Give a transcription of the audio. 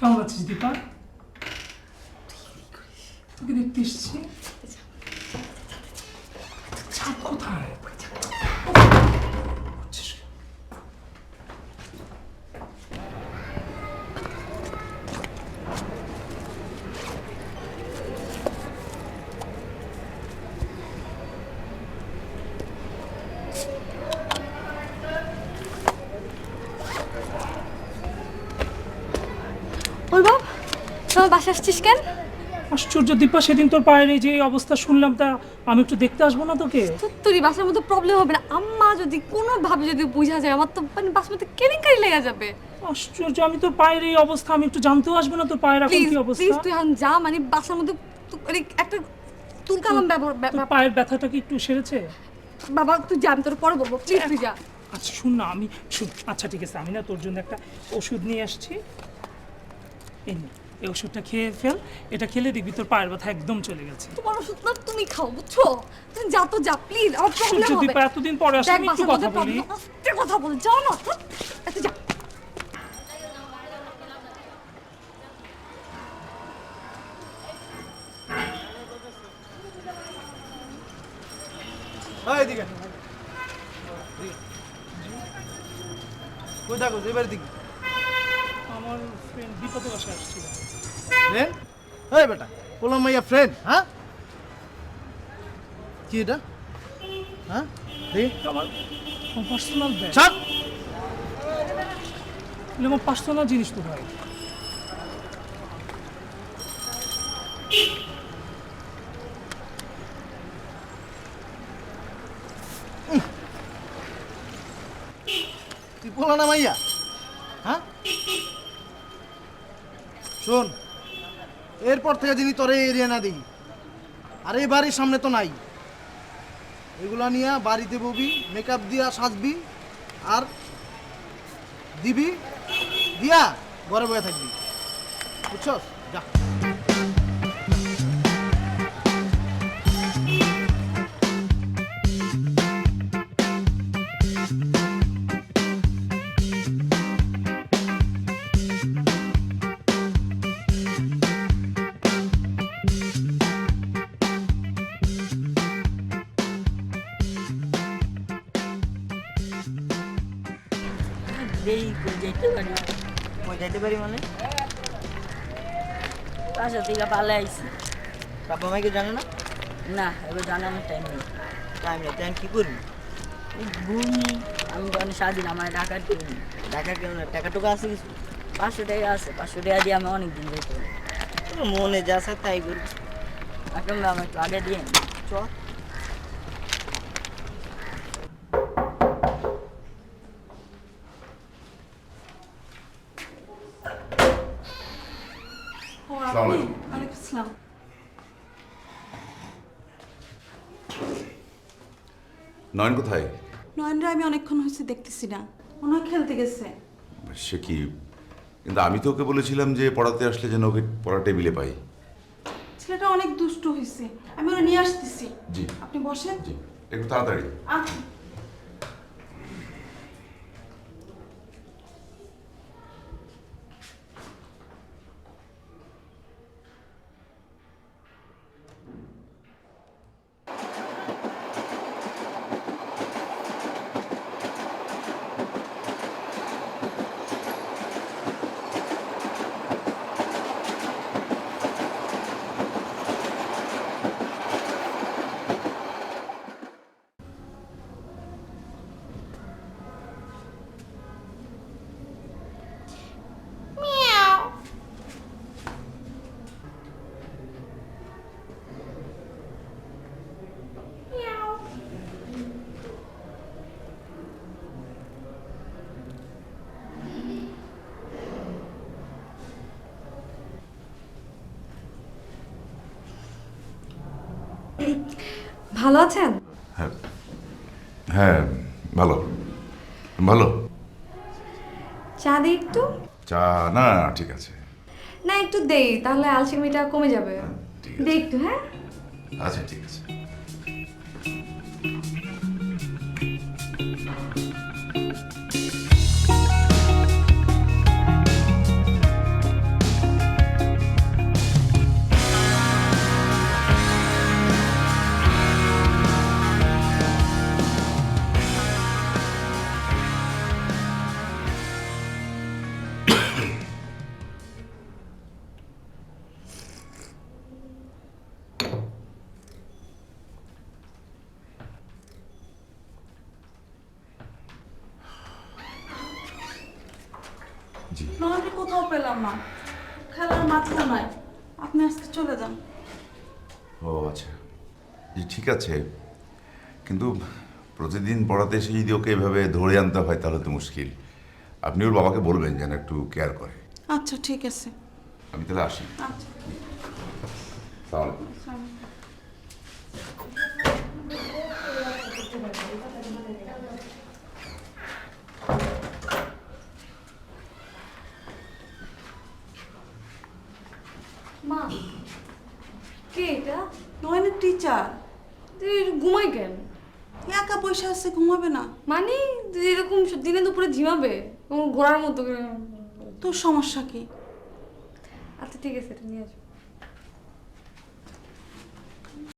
কেমন আছিস দীপা তোকে দেখতে এসেছি চাপ কোথায় তোমার বাসা আসছিস কেন? আশ্চর্য দীপা সেদিন তোর পায়ের এই যে অবস্থা শুনলাম তা আমি একটু দেখতে আসব না তোকে? তোরই বাসার মধ্যে প্রবলেম হবে না। আম্মা যদি কোনোভাবে যদি বোঝা যায় আমার তো মানে বাসার মধ্যে কেলেঙ্কারি লেগে যাবে। আশ্চর্য আমি তোর পায়ের এই অবস্থা আমি একটু জানতেও আসব না তোর পায়ের এখন কি প্লিজ তুই এখন যা মানে বাসার মধ্যে মানে একটা তুলকালাম ব্যবহার পায়ের ব্যথাটা কি একটু সেরেছে? বাবা তুই যা আমি তোর পরে বলব। প্লিজ তুই যা। আচ্ছা শুন না আমি আচ্ছা ঠিক আছে আমি না তোর জন্য একটা ওষুধ নিয়ে আসছি। এই নে, এই ওষুধটা খেয়ে ফেল এটা খেলে দেখবি তোর পায়ের ব্যথা একদম চলে গেছে। তোমার ওষুধ না তুমি খাও বুঝছ? তুমি যা তো যা প্লিজ আমার প্রবলেম হবে। দীপা এতদিন পরে দেখ আমি একটু কথা বলি। আস্তে কথা বল যাও না এত যা। হয় এদিকে। কই থাকো? এবার দিকে আমার ফ্রেন্ড দীপকের বসে আসছিল। ফ্রেন্ড এই বেটা বললাম মাইয়া ফ্রেন্ড হ্যাঁ? কি এটা? হ্যাঁ? আমার পার্সোনাল ব্যাগ ছাড়। আমার পার্সোনাল জিনিস তো ভাই তুই বলো না মাইয়া? হ্যাঁ? শোন এরপর থেকে যিনি তোরে এরিয়া না দিই। আর এই বাড়ির সামনে তো নাই। এগুলো নিয়ে বাড়িতে ববি মেকআপ দিয়া সাজবি, আর দিবি, দিয়া ঘরে বয়ে থাকবি। বুঝছ যা। দেই যাইতে পারি। কই যাইতে পারি মানে? বাসা থেকে পালে আইছি। বাবা মাইকে জানে না? না এবার জানানোর টাইম নেই। টাইম নেই টাইম কি করবি? ঘুমি আমি অনেক স্বাধীন আমার ঢাকার কেউ নেই। টাকা কেউ না টাকা টুকু আছে কিছু? পাঁচশো টাকা আছে পাঁচশো টাকা দিয়ে আমি অনেক দিন যেতে মনে যা তাই করবি। এখন আমার একটু আগে দিয়ে চ নয়ন কোথায়? নয়নরা আমি অনেকক্ষণ হয়েছে দেখতেছি না। মনে হয় খেলতে গেছে। সে কি? কিন্তু আমি তো ওকে বলেছিলাম যে পড়াতে আসলে যেন ওকে পড়া টেবিলে পাই। ছেলেটা অনেক দুষ্ট হয়েছে। আমি ওরা নিয়ে আসতেছি। জি। আপনি বসেন। জি। একটু তাড়াতাড়ি। আচ্ছা। ভালো আছেন? হ্যাঁ। হ্যাঁ ভালো। ভালো? চা দিই একটু? চা না ঠিক আছে। না একটু দেই তাহলে আলসেমিটা কমে যাবে। দিই দেই একটু হ্যাঁ? আচ্ছা ঠিক আছে। নয়নকে কোথাও পেলাম না। খেলার মাঠও নাই আপনি আজকে চলে যান। ও আচ্ছা। জি ঠিক আছে। কিন্তু প্রতিদিন পড়াতে এসে যদি ওকে এভাবে ধরে আনতে হয় তাহলে তো মুশকিল। আপনি ওর বাবাকে বলবেন যেন একটু কেয়ার করে। আচ্ছা ঠিক আছে। আমি তাহলে আসি। আচ্ছা। তাহলে মা কে এটা টিচার তুই ঘুমাই কেন? একা পয়সা আছে ঘুমাবে না। মানে তুই এরকম দিনে দুপুরে ঝিমাবে ঘোরার মতো তোর সমস্যা কি? আচ্ছা ঠিক আছে এটা নিয়ে আসব